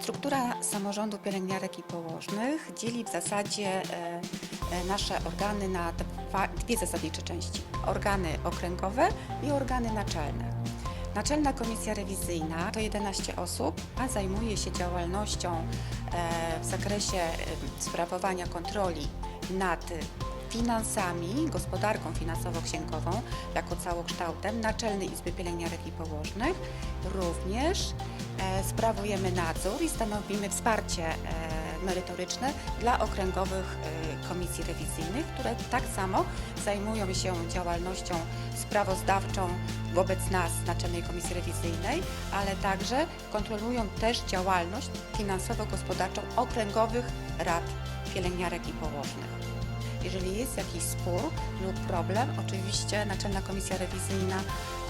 Struktura samorządu pielęgniarek i położnych dzieli w zasadzie e, e, nasze organy na dwie zasadnicze części. Organy okręgowe i organy naczelne. Naczelna Komisja Rewizyjna to 11 osób, a zajmuje się działalnością e, w zakresie sprawowania kontroli nad finansami, gospodarką finansowo-księgową jako całokształtem Naczelnej Izby Pielęgniarek i Położnych. Również e, sprawujemy nadzór i stanowimy wsparcie e, merytoryczne dla okręgowych e, komisji rewizyjnych, które tak samo zajmują się działalnością sprawozdawczą wobec nas, Naczelnej Komisji Rewizyjnej, ale także kontrolują też działalność finansowo-gospodarczą okręgowych rad pielęgniarek i położnych. Jeżeli jest jakiś spór lub problem, oczywiście Naczelna Komisja Rewizyjna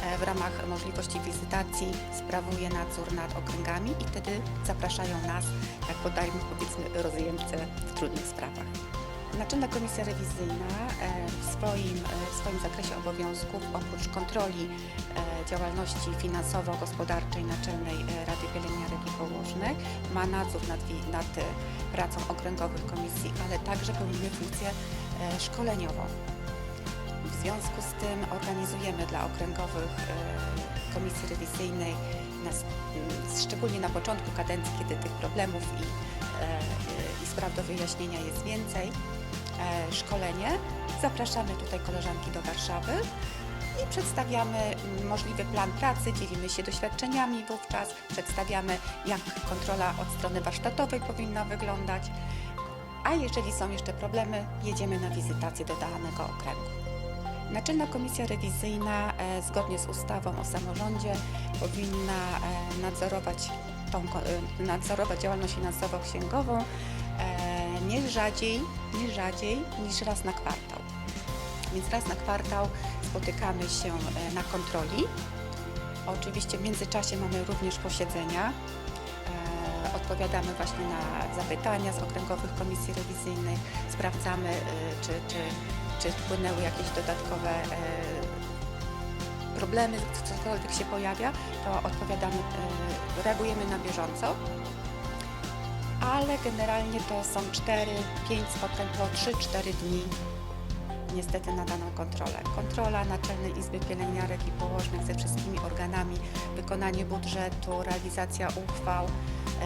e, w ramach możliwości wizytacji sprawuje nadzór nad okręgami i wtedy zapraszają nas, jak podajmy powiedzmy rozjemcę w trudnych sprawach. Naczelna Komisja Rewizyjna e, w swoim, e, w swoim zakresie obowiązków oprócz kontroli e, działalności finansowo-gospodarczej Naczelnej Rady Pielęgniarek i Położnych ma nadzór nad, nad pracą okręgowych komisji, ale także pełnimy funkcję szkoleniową. W związku z tym organizujemy dla okręgowych e, komisji rewizyjnej, nas, m, szczególnie na początku kadencji, kiedy tych problemów i, e, e, i spraw do wyjaśnienia jest więcej, szkolenie. Zapraszamy tutaj koleżanki do Warszawy i przedstawiamy mm, możliwy plan pracy, dzielimy się doświadczeniami wówczas, przedstawiamy jak kontrola od strony warsztatowej powinna wyglądać. A jeżeli są jeszcze problemy, jedziemy na wizytację do danego okręgu. Naczelna Komisja Rewizyjna e, zgodnie z ustawą o samorządzie powinna e, nadzorować, tą, e, nadzorować działalność finansowo-księgową nie rzadziej, nie rzadziej niż raz na kwartał. Więc raz na kwartał spotykamy się na kontroli. Oczywiście w międzyczasie mamy również posiedzenia. Odpowiadamy właśnie na zapytania z okręgowych komisji rewizyjnych, sprawdzamy, e, czy, czy, czy wpłynęły jakieś dodatkowe e, problemy, co- cokolwiek się pojawia, to odpowiadamy, e, reagujemy na bieżąco. Ale generalnie to są 4-5 spotkań po 3-4 dni niestety na daną kontrolę. Kontrola Naczelnej Izby Pielęgniarek i Położnych ze wszystkimi organami, wykonanie budżetu, realizacja uchwał,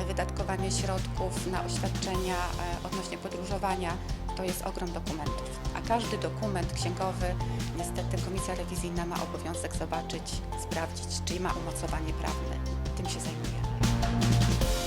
wydatkowanie środków na oświadczenia e, odnośnie podróżowania, to jest ogrom dokumentów. A każdy dokument księgowy niestety Komisja Rewizyjna ma obowiązek zobaczyć, sprawdzić, czy ma umocowanie prawne. Tym się zajmujemy.